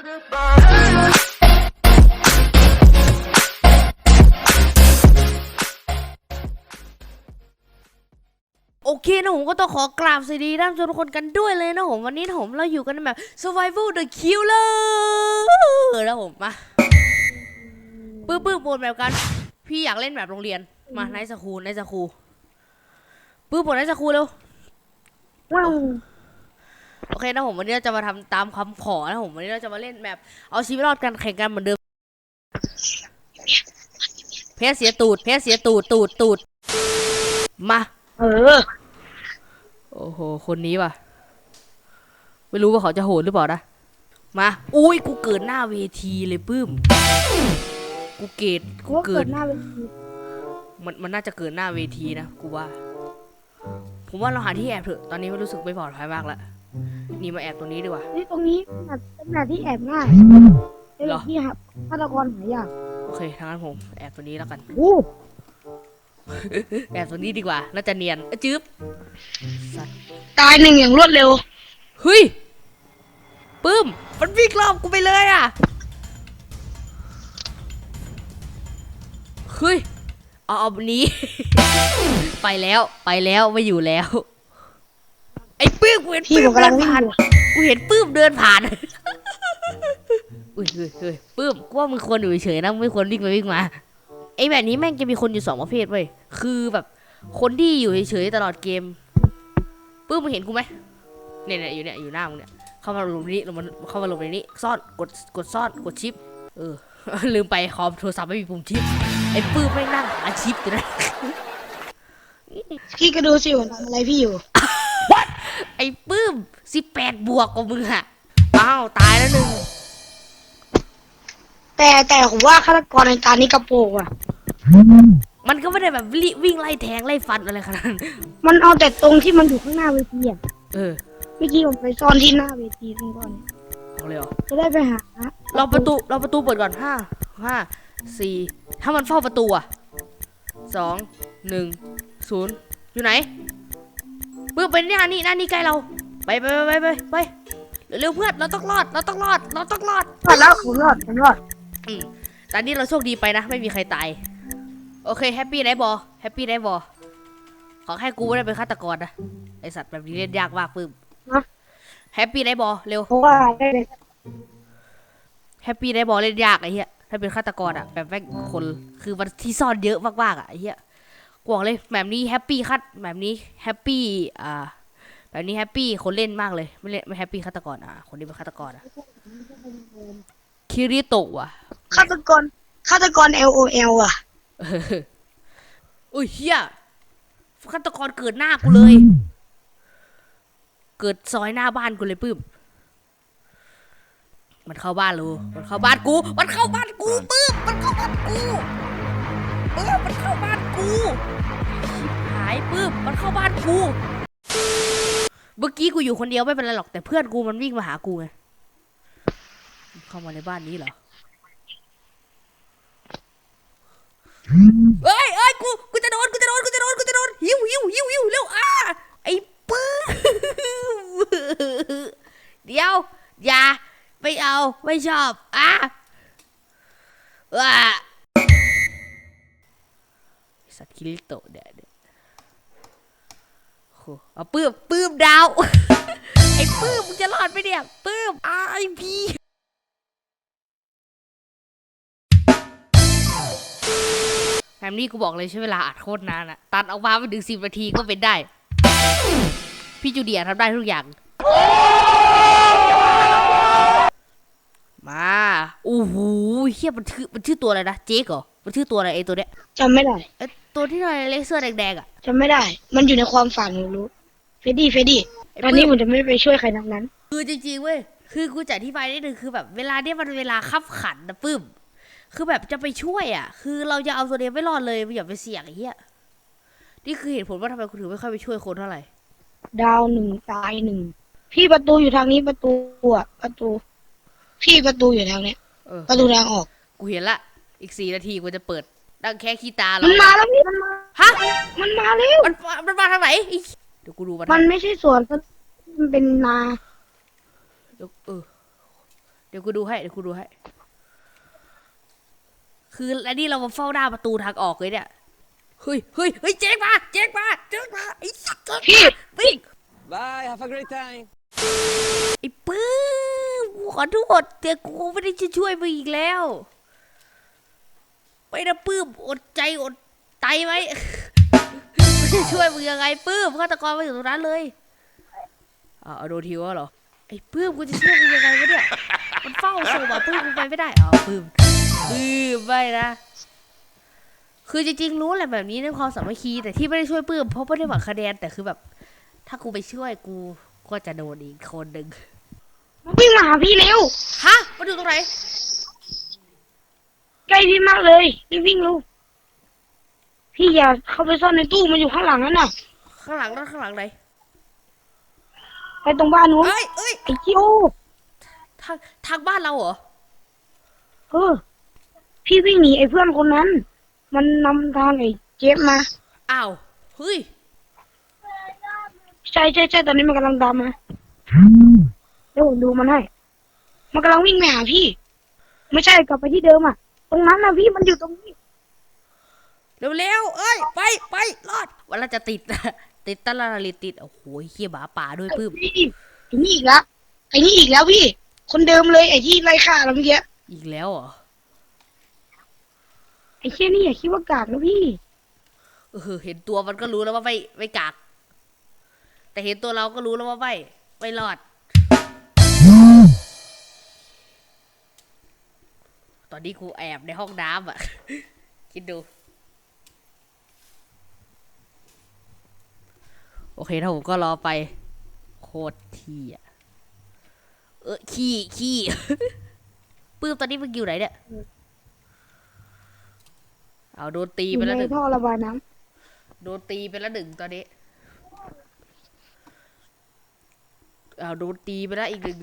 โอเคนะผมก็ต้องขอกราบสวัสดีท่านผู้ชมทุกคนกันด้วยเลยนะผมวันนี้ผมเราอยู่กันแบบ survival the killer นะผมมาปื้มปื้มบนแบบกัน พี่อยากเล่นแบบโรงเรียนมาในสคูในสคูปื้มบนในสคูเร็ว โอเคนะผมวันนี้เราจะมาทำตามคำขอนะผมวันนี้เราจะมาเล่นแบบเอาชีวิตรอดกันแข่งกันเหมือนเดิม เพชรเสียตูด เพชรเสียตูดตูดตูด มา เออ โอ้โห คนนี้ว่ะ ไม่รู้ว่าเขาจะโหดหรือเปล่านะ มา อุ้ยกูเกิดหน้าเวทีเลยปื้ม กูเกตกูว่าเกิเกิดดหน้าเป็นมันมันน่าจะเกิดหน้าเวทีนะกูว่า ผมว่าเราหาที่แอบเถอะ ตอนนี้ไม่รู้สึกไม่ปลอดภัยมากแล้ว นี่มาแอบตรงนี้ดีกว่า นี่ตรงนี้แบบเป็นแบบที่แอบง่ายเป็นเหรแบอบที่หับฆาตกรหายากโอเคทางนั้นผมแอบตรงนี้แล้วกัน โอ้แอบตรงนี้ดีกว่า น่าจะเนียนอะจึ๊บตายหนึ่งอย่างรวดเร็ว เฮ้ยปื้ม มันวิ่งรอบกูไปเลยอะ เฮ้ย เอาเอาแบบนี้ ไปแล้ว ไปแล้ว ไม่อยู่แล้ว ไอ้ปื้มกูเห็นพี่ปื้ผมมกำเดิลังนวิ่งผ่านอยู่กูเห็นปื้มเดินผ่าน อุ้ยเฮ้ยเฮ้ยปื้มกูว่ามึงควรอยู่เฉยๆนะมึงไม่ควรวิ่งไปวิ่งมาไอ้แบบนี้แม่งจะมีคนอยู่สองประเภทเว้ยคือแบบ คนที่อยู่เฉยๆตลอดเกมปื้มมึงเห็นกูไหมเนี่ยเนี่ยอยู่เนี่ยอยู่หน้ามึงเนี่ยเข้ามาลงนี้ลงมาเข้ามาลงในนี้ซ่อนกดกดซ่อนกดชิป เออ ลืมไปคอมโทรศัพท์ไม่มีปุ่มชิปไอ้ปื้มไม่งนั่งหาชิปอยู่นะ พี่ก็ดูสิผมทำอะไรพี่อยู่ไอ้ปื้มสิบแปดบวกกว่ามึงอะอ้าวตายแล้วหนึ่งแต่แต่ผมว่าฆาตกรในตานี้กระโปรงอะ มันก็ไม่ได้แบบลิวิ่งไล่แทงไล่ฟันอะไรขนาดนั้นมันเอาแต่ตรงที่มันอยู่ข้างหน้าเวทีอะเออเมื่อกี้ผมไปซ่อนที่หน้าเวทีตรงก่อนเอาเลยเหรอจะได้ไปหาเราประตูเราประตูเปิดก่อนห้าห้าสี่ถ้ามันเฝ้าประตูอะสองหนึ่งศูนย์อยู่ไหน ปื้มไปหน้านี่หน้านี่ใกล้เรา ไปไปไปไปไปเร็วๆเพื่อนเราต้องรอดเราต้องรอดเราต้องรอดรอดแล้วผมรอดผมรอดอืมแต่อันนี้เราโชคดีไปนะ ไม่มีใครตาย โอเคแฮปปี้ไนบอแฮปปี้ไนบอขอแค่กูไม่ได้เป็นฆาตกรนะไอสัตว์แบบนี้เล่นยากมากปื้มแฮปปี้ไนบอเร็วเพราะว่าได้เลยแฮปปี้ไนบอเล่นยากไอ้เหี้ยถ้าเป็นฆาตกรอะแบบแม่งคนคือมันที่ซ่อนเยอะมากๆอะไอ้เหี้ย กวางเลยแบบนี้แฮปปี้คัดแบบนี้แฮปปี้อ่าแบบนี้แฮปปี้คนเล่นมากเลย ไม่เล่นไม่แฮปปี้ฆาตกรอะคนนี้เป็นฆาตกรอะคิริโตะว่ะฆาตกรฆาตกร L O L อะเอออุ้ยเฮียฆาตกรเกิดหน้ากูเลย เกิดซอยหน้าบ้านกูเลยปื้มมันเข้าบ้านรูมันเข้าบ้านกู มันเข้าบ้านกูปื้มมันเข้าบ้านกูเออมันเข้าบ้าน กูชิบหายปื้มมันเข้าบ้านกูเมื่อกี้กูอยู่คนเดียวไม่เป็นไรหรอกแต่เพื่อนกูมันวิ่งมาหากูไงเข้ามาในบ้านนี้เหรอเอ้ยเอ้ยกูกูจะโดนกูจะโดนกูจะโดนกูจะโดนหิวหิวหิวหิวเร็วอ้าไอ้ปื้มเดี๋ยวอย่าไม่เอาไม่ชอบอ้าว้า สัตว์คิริโตเดี๋ยวเดี๋ยวโหเอาปื้มปื้มดาว ไอ้ปื้มมึงจะรอดไหมเนี่ยปื้มไอพีแบบนี้กูบอกเลยใช้เวลาอัดโคตรนานอะตัดออกมาไม่ถึงสิบนาทีก็เป็นได้ พี่จูเดียทำได้ทุกอย่าง มาโอ้โหเฮียมันชื่อมันชื่อตัวอะไรนะเจ๊กเหรอมันชื่อตัวอะไรไอ้ตัวเนี้ยจำไม่ได้ไอ้ ตัวที่อะไรเลเซอร์แดงๆอะจำไม่ได้ มันอยู่ในความฝันผมรู้ เฟดดี้ เฟดดี้ ไอ้ตอนนี้ปื้ผมมจะไม่ไปช่วยใครทั้งนั้น คือจริงๆเว้ย คือกูจะอธิบายนิดนึงคือแบบเวลาเนี้ยมันเวลาขับขันนะปื้ม คือแบบจะไปช่วยอะ คือเราจะเอาตัวเดียวไม่รอดเลยอย่าไปเสี่ยงไอ้เหี้ย นี่คือเหตุผลว่าทำไมคุณถึงไม่ค่อยไปช่วยคนเท่าไหร่ ดาวหนึ่งตายหนึ่ง พี่ประตูอยู่ทางนี้ประตูอะประตู พี่ประตูอยู่ทางเนี้ย เออ ประตูทางออก กูเห็นละ อีกสี่นาทีกูจะเปิด ดังแค่ขี้ตาเรามันมาแล้วพี่มันมา ฮะ มันมาแล้วมันมามันมาทางไหนอีเดี๋ยวกูดูมันมันไม่ใช่สวนมันเป็นนาเดี๋ยวเออ เดี๋ยวกูดูให้ เดี๋ยวกูดูให้ คืออันนี้เรามาเฝ้าหน้าประตูทางออกเลยเนี่ย เฮ้ยเฮ้ยเฮ้ยเจ๊กมาเจ๊กมาเจ๊กมาไอ้สัตว์เจ๊กพี่วิ่ง Bye, have a great time. ไอ้ปื้มกูขอโทษแต่กูไม่ได้จะช่วยมึงอีกแล้ว ไม่นะปื้มอดใจอดไตไหมไม่ได้ช่วยมึงยังไงปื้มฆาตกรมาอยู่ตรงนั้นเลยอ่าเอาโดนทิวแล้วเหรอไอ้ปื้มกูจะช่วยมึงยังไงวะเนี่ยมันเฝ้าศพอะปื้มกูไปไม่ได้อ๋อปื้มปื้มไม่นะคือจริงๆรู้แหละแบบนี้ในความสามัคคีแต่ที่ไม่ได้ช่วยปื้มเพราะไม่ได้หวังคะแนนแต่คือแบบ ถ้ากูไปช่วยกูก็จะโดนอีกคนหนึ่งมันวิ่งมาหาพี่เร็วฮะมาดูตรงไหน ใกล้พี่มากเลยรีบวิ่งลูกพี่อย่าเข้าไปซ่อนในตู้มันอยู่ข้างหลังนั่นน่ะข้างหลังนั่นข้างหลังไหนไปตรงบ้านนู้นเอ้ยเอ้ยไอ้จิโอทางทางบ้านเราเหรอเออพี่วิ่งหนีไอ้เพื่อนคนนั้น มันนำทางไอ้เจฟมาอ้าวเฮ้ยใช่ใช่ใช่ตอนนี้มันกำลังตามมาเดี๋ยวผมดูมันให้มันกำลังวิ่งไปหาพี่ ไม่ใช่กลับไปที่เดิมอะ ตรงนั้นนะพี่มันอยู่ตรงนี้ เร็วๆ เอ้ย ไปไปรอดวันละจะติด ติดตะลาลิติด โอ้โหเฮียหมาป่าด้วยปื้มพี่ไอ้นี่อีกแล้วไอ้นี่อีกแล้วพี่ คนเดิมเลยไอ้ที่ไล่ฆ่าเราเมื่อกี้อีกแล้วเหรอ ไอ้เชี่ยนี่อย่าคิดว่ากากนะพี่ เออ เห็นตัวมันก็รู้แล้วว่าไม่ไม่กาก แต่เห็นตัวเราก็รู้แล้วว่าไม่ไม่รอด นนี้กูแอบในห้องน้ำอะ คิดดู โอเคถ้าผมก็รอไป โคตรที่อะ เออขี้ขี้ปื้มตอนนี้มึงอยู่ไหนเนี่ย เอาโดนตีอยู่ไปแล้วหในนึ่งท่อระบายน้โดนตีไปแล้วหนึ่งตอนนี้ เอาโดนตีไปแล้วอีกหนึ่ง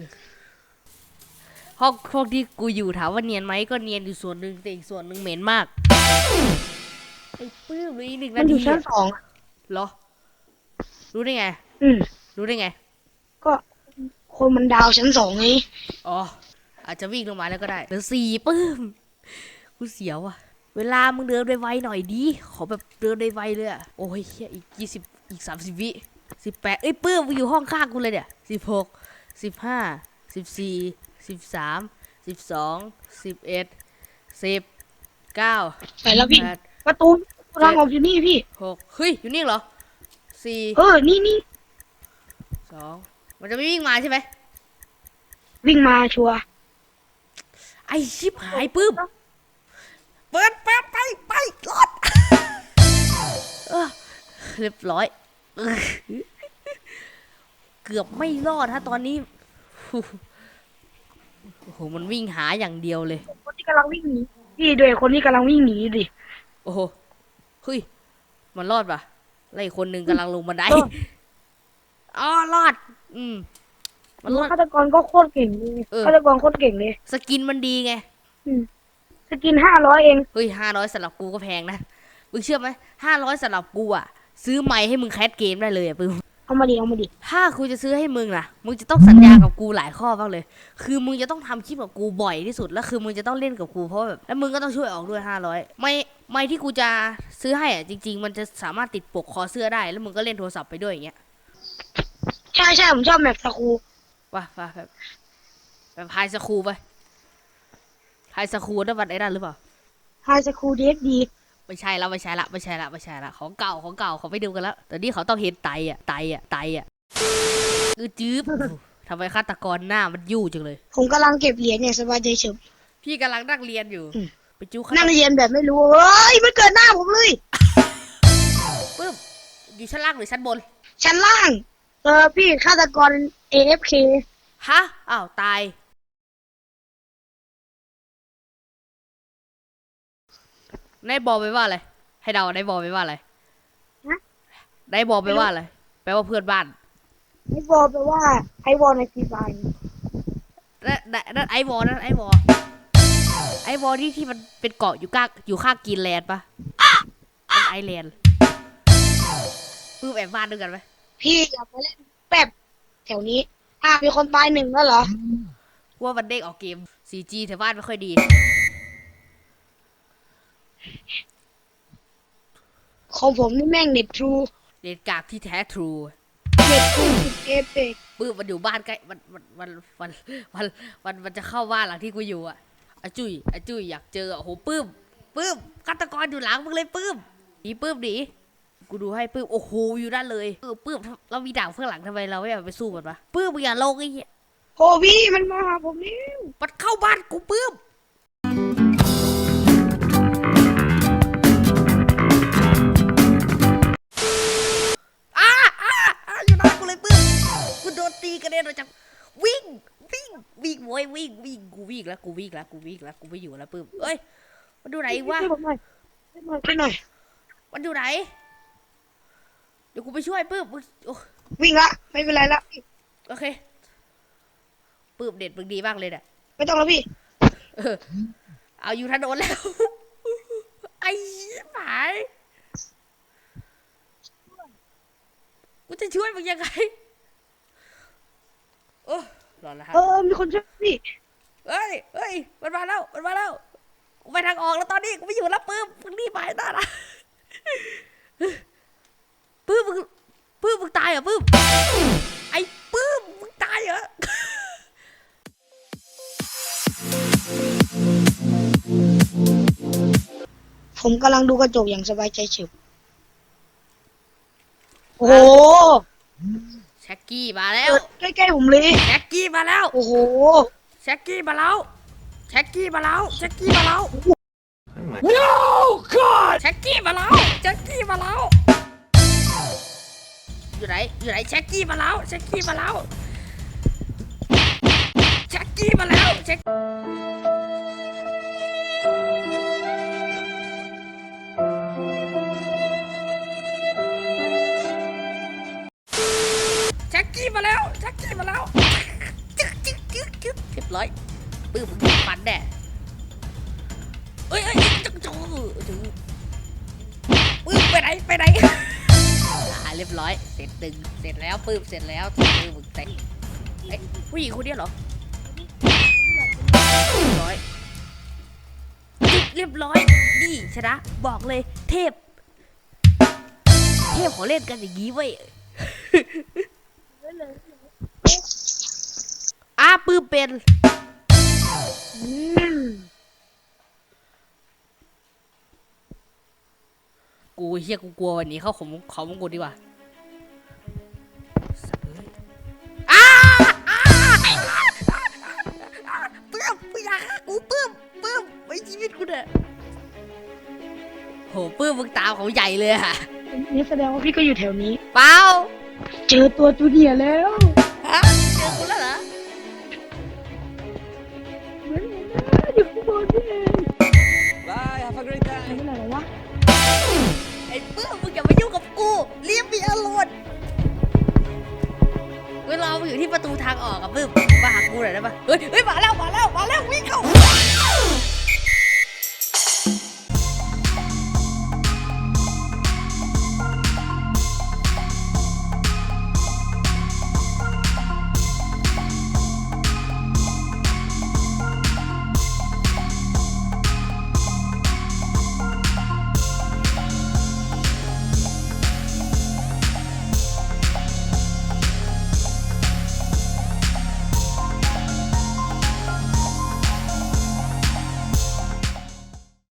ห้องห้องที่กูอยู่ถามว่าเนียนไหมก็เนียนอยู่ส่วนหนึ่งแต่อีกส่วนหนึ่งเหม็นมากไอ้ปื้มเหลยอีกหนึ่งำมันานอยู่ทีชั้นอะสองอะเหรอ รู้ได้ไง อืมรู้ได้ไง ก็คนมันดาวชั้นสองไงอ๋อ อาจจะวิ่งลงมาแล้วก็ได้เหลือสี่ปื้มกูเสียวอะเวลามึงเดินไวๆหน่อยดี ขอแบบเดินไวๆเลยอะโอ้ยเหี้ยอีกยี่สิบอีกสามสิบวิสิบแปดเอ้ยปื้มมึงอยู่ห้องข้างกูเลยเนี่ยสิบหกสิบห้าสิบสี่ สิบสามสิบสองสิบเอ็ดสิบเก้าไปแล้วพี่แปดประตูทางออกอยู่นี่พี่ หกเฮ้ย อยู่นี่เหรอสี่เออ นี่นี่สองมันจะไม่วิ่งมาใช่ไหมวิ่งมาชัวร์ไอชิบหายปื้มเปิดเปิดไปไปรอดเออเรียบร้อยเออเกือบไม่รอดฮะตอนนี้ โอ้โหมันวิ่งหาอย่างเดียวเลย คนที่กำลังวิ่งหนีพี่ด้วยคนที่กำลังวิ่งหนีดิ โอ้โหเฮ้ยมันรอดปะแล้วอีกคนหนึ่งกำลังลงบันไดรอด อ๋อรอด อืม มันรอด ฆาตกรก็โคตรเก่งเลยเออ ฆาตกรโคตรเก่งเลยสกินมันดีไง อืมสกินห้าร้อยเองเฮ้ยห้าร้อยสำหรับกูก็แพงนะ มึงเชื่อไหมห้าร้อยสำหรับกูอะ ซื้อไม้ให้มึงแคสเกมได้เลยอะปึ้ม เอามาดิเอามาดิถ้ากูจะซื้อให้มึงล่ะ มึงจะต้องสัญญากับกูหลายข้อบ้างเลย คือมึงจะต้องทำคลิปกับกูบ่อยที่สุด แล้วคือมึงจะต้องเล่นกับกูเพราะแบบแล้วมึงก็ต้องช่วยออกด้วยห้าร้อยไม่ไม่ที่กูจะซื้อให้อะจริง ๆ มันจะสามารถติดปกคอเสื้อได้ แล้วมึงก็เล่นโทรศัพท์ไปด้วยอย่างเงี้ย ใช่ใช่ผมชอบแมปสคูว่ะว่ะแบบแบบไฮสคูลไปไฮสคูลนั่นวันไอ้นั่นหรือเปล่าไฮสคูเดฟดี ไม่ใช่แล้วไม่ใช่ละไม่ใช่ละไม่ใช่ละของเก่าของเก่าเขาไปดูกันแล้วแต่นี่เขาต้องเห็นไตอะไตอะไตอะอือจื๊บทำไมฆาตกรหน้ามันยู่จังเลย ผมกำลังเก็บเหรียญเนี่ยสบายใจเฉยพี่กำลังนั่งเรียนอยู่อืมไปจู้ฆานั่งตเรียนแบบไม่รู้เฮ้ยมันเกิดหน้าผมเลยปึ๊บอยู่ชั้นล่างหรือชั้นบน ชั้นล่าง เออพี่ฆาตกร AFK ฮะอ้าวตาย นายบอกไปว่าอะไร ให้เดานายบอกไปว่าอะไรฮะนายบอกไปว่าอะไร แปลว่าเพื่อนบ้านไอวอลแปลว่าไอวอลในฟรีไฟร์นั่นนั่นนั่นไอวอลนั่นไอวอลไอวอลที่ที่มันเป็นเกาะอยู่กลางอยู่ข้างกรีนแลนด์ปะมันไอแลนด์ปื้มแอบบ้านด้วยกันไหมพี่อยากไปเล่นแป๊บแถวนี้อ้าวมีคนตายหนึ่งแล้วเหรอว่ามันเด้งออกเกม 4G แถวบ้านไม่ค่อยดี ของผมนี่แม่งเน็ตทรูเน็ตกากที่แท้ทรูเน็ตทรูสุดเอเปกปื้มมันอยู่บ้านใกล้มันมันมันมันมันมันมันจะเข้าบ้านหลังที่กูอยู่อะอาจุยอาจุยอยากเจออะโอ้โหปื้มปื้มฆาตกรอยู่หลังมึงเลยปื้มหนีปื้มหนีกูดูให้ปื้มโอ้โหอยู่ด้านเลยเออปื้มเรามีดาบเพื่างหลังทำไมเราไม่เอาไปสู้มันวะปื้มมึงอย่าลงไอ้เหี้ยโอ้พี่มันมาหาผมนี่มันเข้าบ้านกูปื้ม วิ่งวิ่งกูวิ่งแล้วกูวิ่งแล้วกูวิ่งแล้วกูไม่อยู่แล้วปื้มเอ้ยมันดูไหนอีกวะช่วยผมหน่อยช่วยหน่อยวันอยู่ไหน เดี๋ยวกูไปช่วยปื้มมึงโอ้วิ่งละไม่เป็นไรละโอเคปื้มเด็ดมึงดีมากเลยเนี่ยไม่ต้องแล้วพี่เออเอาอยู่ถนนแล้ว ไอ้หมายกูจะช่วยมึงยังไงโอ้ รอดแล้วครัเอบอมีคนช่วยพี่เฮ้ยเฮ้ย มันมาแล้ว มันมาแล้วกูไปทางออกแล้วตอนนี้กูไม่อยู่แล้วปื้มมึงรีบไปได้นะปื้มมึงปื้มมึงตายเหรอปื้มไอ้ปื้มมึงตายเหรอผมกำลังดูกระจกอย่างสบายใจเฉยโอ้โห แช็กกี้มาแล้วใกล้ๆผมเลยแช็กกี้มาแล้วโอ้โหแช็กกี้มาแล้วแช็กกี้มาแล้วแช็กกี้มาแล้ว No, God! แช็กกี้มาแล้วแช็กกี้มาแล้วอยู่ไหนอยู่ไหนแช็กกี้มาแล้วแช็กกี้มาแล้วแช็กกี้มาแล้วแช็ก ร้อยปื้มมึงฟันแน่เอ้ยเอ้ยจึ๊กจึ๊กจึ๊กปื้มไปไหนไปไหนอ่าเรียบร้อย เสร็จตึงเสร็จแล้วปื้มเสร็จแล้วปื้มมึงเต็งเอ้ยผู้หญิงคนเนี้เหรอเรียบร้อยเรียบร้อยนี่ชนะบอกเลยเทพ เทพขอเล่นกันอย่างนี้เว้ย อ้าปื้มเป็นอืมกูเฮียกูกลัววันนี้เข้าของเขามงกุฎดีกว่าสัตว์เอ้ยอ้าอ้าอ้าปื้มปื้มอยาฆ่ากูปื้มปื้มไว้ชีวิตกูเนี่ยโหปื้มมึงตามเขาใหญ่เลยอะนี่แสดงว่าพี่ก็อยู่แถวนี้ เปล่า เจอตัวจูเนียร์แล้ว นะอยู่ข้างบนนี่เอง Bye, have a great ไป time. ไหนแล้ววะ ไอ้ปื้มมึงอย่ามายุ่งกับกูเรียบมีอารมณ์เวลามึงอยู่ที่ประตูทางออกกับปื้มมาหากูหน่อยได้ปะเฮ้ยเฮ้ยมาแล้วมาแล้วมาแล้ววิ่งเข้า